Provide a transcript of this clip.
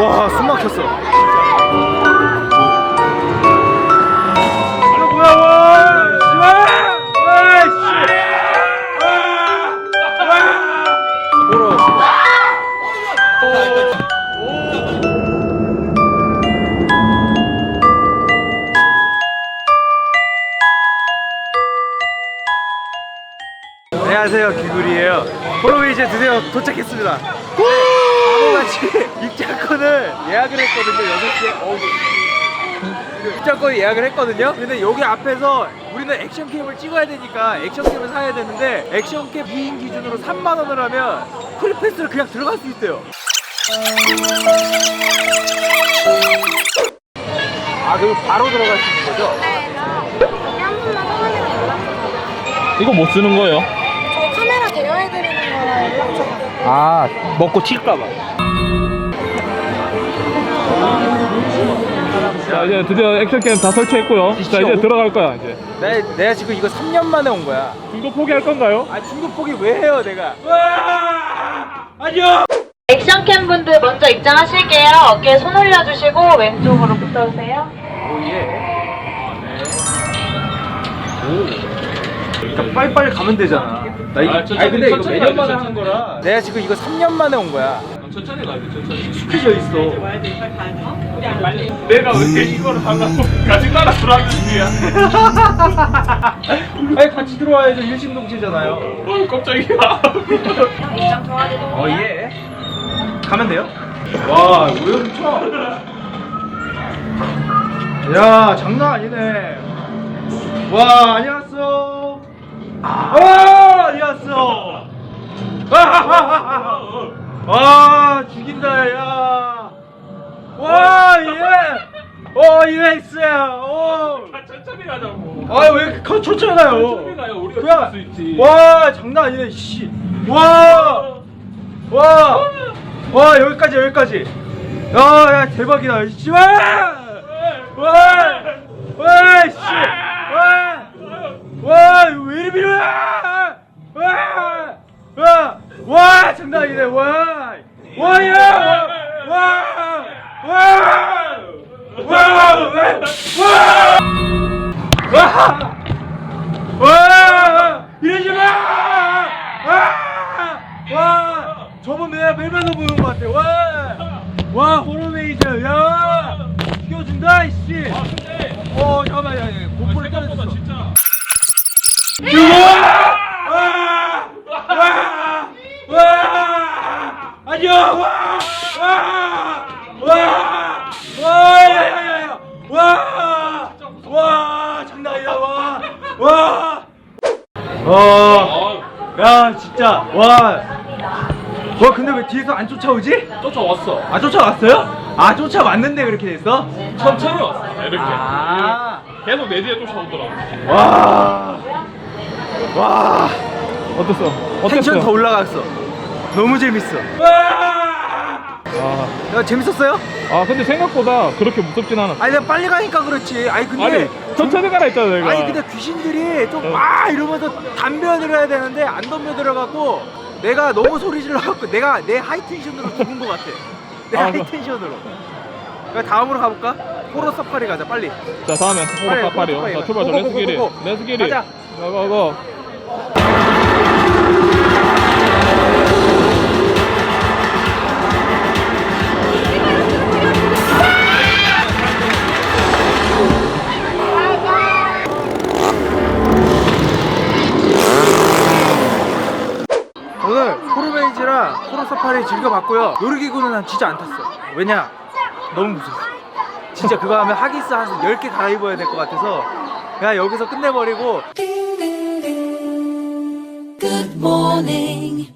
와, 숨 막혔어. 이거 뭐야, 와! 씨, 와! 와, 씨! 와! 와! 보러. 안녕하세요, 귀구리예요. 호로웨이즈에 드디어 도착했습니다. 바 보같이 입장권을 예약을 했거든요. 6시에. 어우. 입장권 예약을 했거든요. 근데 여기 앞에서 우리는 액션캠을 찍어야 되니까 액션캠을 사야 되는데 액션캠 2인 기준으로 3만 원을 하면 풀패스를 그냥 들어갈 수 있대요. 아, 그리고 바로 들어갈 수 있는 거죠? 연락처 이거 못 쓰는 거예요? 저 카메라 대여해드리는 거라 연락처 아, 먹고 튈까봐. 자 이제 드디어 액션 게임 다 설치했고요 자 이제 들어갈 거야 이제 내가, 내가 지금 이거 3년 만에 온 거야. 중고 포기할 건가요? 아, 중국 포기 왜 해요, 내가? 안녕! 액션캠 분들 먼저 입장하실게요. 어깨에 손 올려주시고 왼쪽으로 붙어주세요. 오예. 그러니까 빨리빨리 가면 되잖아. 나 이거, 아, 아니, 근데 이거 매년 만에 하는 거라. 내가 지금 이거 3년 만에 온 거야. 천천히 가야 돼 천천히 익숙해져 있어. 내가 왜 이거를 하려고 같이 따라 들어가겠냐 아니, 같이 들어와야죠. 일심동체잖아요. 어 깜짝이야 입장. 어, 예. 가면 돼요? 와, 왜 이렇게 쳐? 야, 장난 아니네. 와, 안녕하세요. 와, 안녕하세요. 와, 와, 죽인다, 야. 와, 예. 어, 이랬어요. 오. 천천히 가자고 아, 왜 이렇게 커- 천천히? 천천히 가요 우리가 그냥- 찍을 수 있지 와 장난 아니네 씨. 와. 와. 와 여기까지 여기까지. 야, 야 대박이다. 씨. 와. 와. 와 씨. 와. 와, 왜 이리 밀어? 와. 와. 와, 장난 아니네. 와. 와, 야. 와. 와. 와. 와. 와. 와! 와! 이러지 마! 와! 와! 저번 내가 벨벳도 보는 것 같아. 와! 와, 호로메이저, 야! 죽여준다, 이씨! 아 근데 어, 잠깐만, 야, 야, 생각보다 떨어졌어. 진짜 죽어! 와! 와! 와! 안녕! 와! 와! 와! 와! 야, 야, 야, 야! 와! 와! 장난 아니다, 와! 와! 어, 아 야, 진짜, 와! 와, 근데 왜 뒤에서 안 쫓아오지? 쫓아왔어 아, 쫓아왔어요? 아, 쫓아왔는데 그렇게 됐어? 천천히 왔어 이렇게 아. 계속 내 뒤에 쫓아오더라고 와! 와! 어땠어? 텐션 더 올라갔어. 너무 재밌어. 와! 아, 야, 재밌었어요? 아 근데 생각보다 그렇게 무섭진 않았어 아니, 내가 빨리 가니까 그렇지. 아니, 근데. 아니 천천히 가라 했잖아 내가 아니, 근데 귀신들이 좀 어. 와! 이러면서 담벼들어야 되는데 안 덤벼들어갖고 내가 너무 소리 질러갖고 내가 내 하이텐션으로 죽은 것 같아. 내 아, 하이텐션으로. 그러니까 다음으로 가볼까? 호러 서파리 가자, 빨리. 자 빨리, 호로 사파리요 자 사파리 출발 좀 가. 레츠기리 고고고 고고. 레츠기리 가자. 고고고 호러 서파리 즐겨봤고요. 놀이기구는 난 진짜 안 탔어. 왜냐? 너무 무서워. 진짜 그거 하면 하기스 한 10개 갈아입어야 될 것 같아서 그냥 여기서 끝내버리고 Good morning.